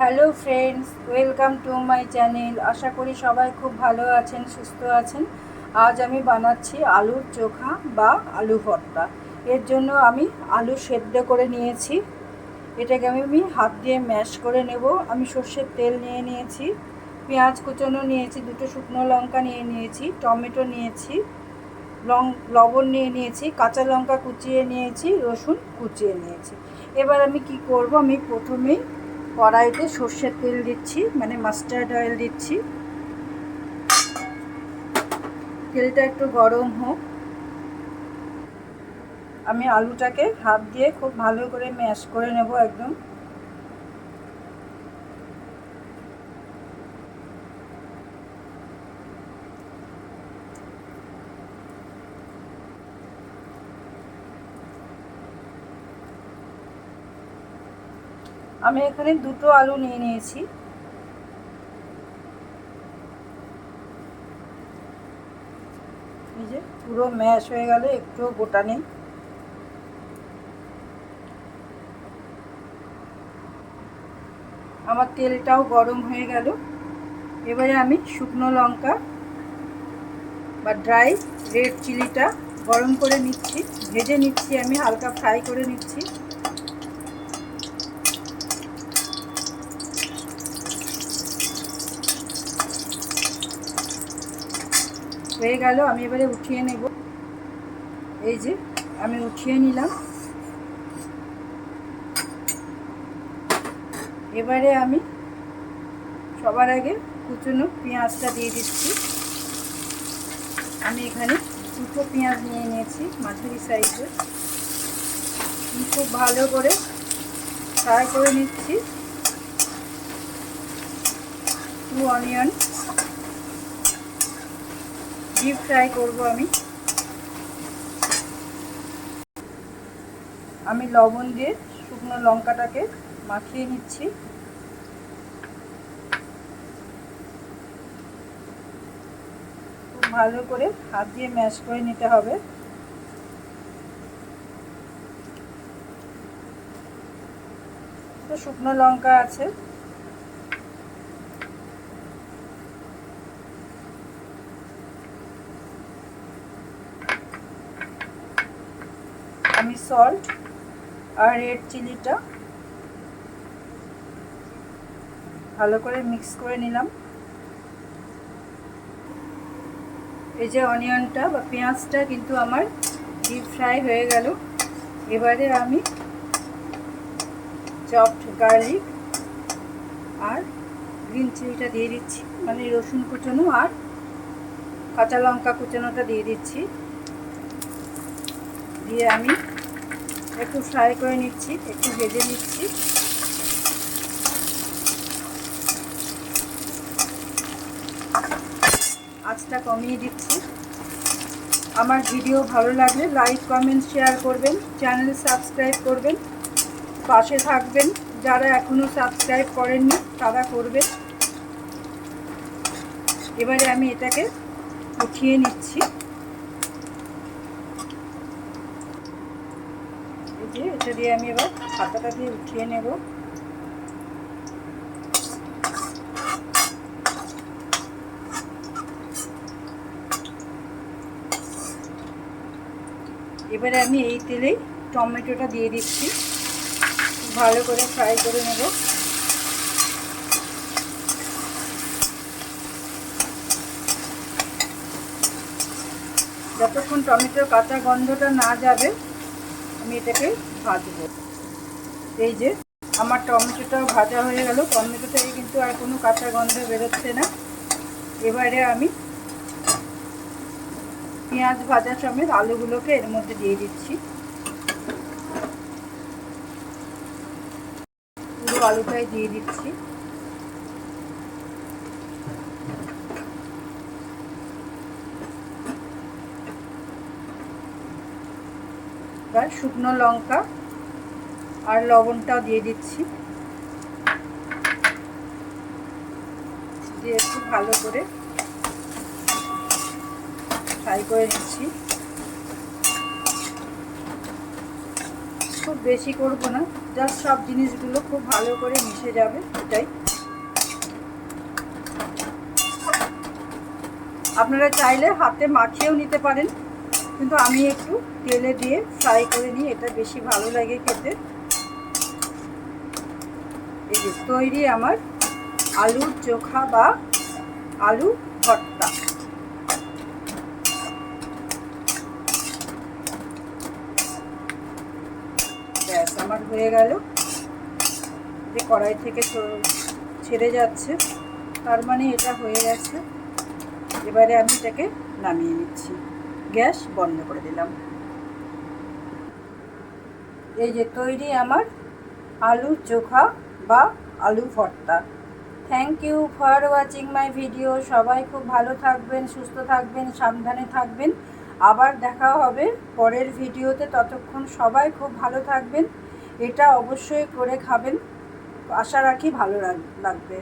Hello friends, welcome to my channel. আশা করি সবাই খুব ভালো আছেন, সুস্থ আছেন। আজ আমি বানাচ্ছি আলুর চোখা বা আলু ভর্তা। এর জন্য আমি আলু সেদ্ধ করে নিয়েছি। এটাকে আমি আমি হাত দিয়ে ম্যাশ করে নেব। আমি সর্ষের তেল নিয়ে নিয়েছি, পেঁয়াজ কুচনো নিয়েছি, দুটো শুকনো লঙ্কা নিয়ে নিয়েছি, টমেটো নিয়েছি, লং, লবণ নিয়ে নিয়েছি, কাঁচা লঙ্কা কুচিয়ে নিয়েছি, রসুন কুচিয়ে নিয়েছি। এবার আমি কি করব? আমি প্রথমেই কড়াইতে সর্ষের তেল দিচ্ছি মানে মাস্টার্ড অয়েল দিচ্ছি। তেলটা একটু গরম হোক। আমি আলুটাকে হাত দিয়ে খুব ভালো করে ম্যাশ করে নেব একদম। আমি এখানে দুটো আলু নিয়ে নিয়েছি। যে পুরো ম্যাশ হয়ে গেল, একটু গোটা নেই। আমার তেলটাও গরম হয়ে গেল। এবারে আমি শুকনো লঙ্কা বা ড্রাই রেড চিলিটা গরম করে নিচ্ছি, ভেজে নিচ্ছি আমি, হালকা ফ্রাই করে নিচ্ছি। হয়ে গেল, আমি এবারে উঠিয়ে নেব। এই যে, আমি উঠিয়ে নিলাম। এবারে আমি সবার আগে কুচনো পেঁয়াজটা দিয়ে দিচ্ছি। আমি এখানে দুটো পেঁয়াজ নিয়ে নিয়েছি মাঝারি সাইজের খুব ভালো করে ফ্রাই করে নিচ্ছি। টু অনিয়ন ডিপ ফ্রাই করব আমি। আমি লবণ দিয়ে শুকনো লঙ্কাটাকে মাখিয়ে নিচ্ছি। খুব ভালো করে হাত দিয়ে ম্যাশ করে নিতে হবে। শুকনো লঙ্কা আছে। আমি সল্ট আর রেড চিলিটা ভালো করে মিক্স করে নিলাম। এই যে অনিয়নটা বা পেঁয়াজটা কিন্তু আমার ডিপ ফ্রাই হয়ে গেল। এবারে আমি চপড গার্লিক আর গ্রিন চিলিটা দিয়ে দিচ্ছি। মানে রসুন কুচনো আর কাঁচা লঙ্কা কুচানোটা দিয়ে দিচ্ছি। দিয়ে আমি একটু ফ্রাই করে নিচ্ছি, একটু ভেজে নিচ্ছি। আঁচটা কমিয়ে দিচ্ছি। আমার ভিডিও ভালো লাগলে লাইক, কমেন্ট, শেয়ার করবেন, চ্যানেল সাবস্ক্রাইব করবেন, পাশে থাকবেন। যারা এখনও সাবস্ক্রাইব করেননি, তারা করবেন। এবারে আমি এটাকে উঠিয়ে নিচ্ছি। যে এটা দিয়ে আমি এবার পাতাটা দিয়ে উঠিয়ে নেব। এবারে আমি এই তেলেই টমেটোটা দিয়ে দিচ্ছি। ভালো করে ফ্রাই করে নেব। যতক্ষণ টমেটোর কাঁচা গন্ধটা না যাবে আমি এটাকে ভাজবো। এই যে, আমার টমেটোটাও ভাজা হয়ে গেল। টমেটো থেকে কিন্তু আর কোনো কাঁচা গন্ধ বেরোচ্ছে না। এবারে আমি পেঁয়াজ ভাজা সমেত আলুগুলোকে এর মধ্যে দিয়ে দিচ্ছি। পুরো আলুটাই দিয়ে দিচ্ছি। এবার শুকনো লঙ্কা আর লবণটাও দিয়ে দিচ্ছি। দিয়ে একটু ভালো করে ফ্রাই করে নিচ্ছি। খুব বেশি করব না, জাস্ট সব জিনিসগুলো খুব ভালো করে মিশে যাবে এটাই। আপনারা চাইলে হাতে মাখিয়েও নিতে পারেন। কিন্তু আমি একটু তেলে দিয়ে ফ্রাই করে নিই, এটা বেশি ভালো লাগে খেতে। এই যে তৈরি আমার আলুর চোখা বা আলু ভর্তা। ব্যাস, আমার হয়ে গেল। যে কড়াই থেকে ছেড়ে যাচ্ছে, তার মানে এটা হয়ে গেছে। এবারে আমি এটাকে নামিয়ে নিচ্ছি। গ্যাস বন্ধ করে দিলাম। এই যে তৈরি আমার আলু চোখা বা আলু ভর্তা। Thank you for watching my video সবাই খুব ভালো থাকবেন, সুস্থ থাকবেন, সাবধানে থাকবেন। আবার দেখা হবে পরের ভিডিওতে। ততক্ষণ সবাই খুব ভালো থাকবেন। এটা অবশ্যই করে খাবেন। আশা রাখি ভালো লাগবে।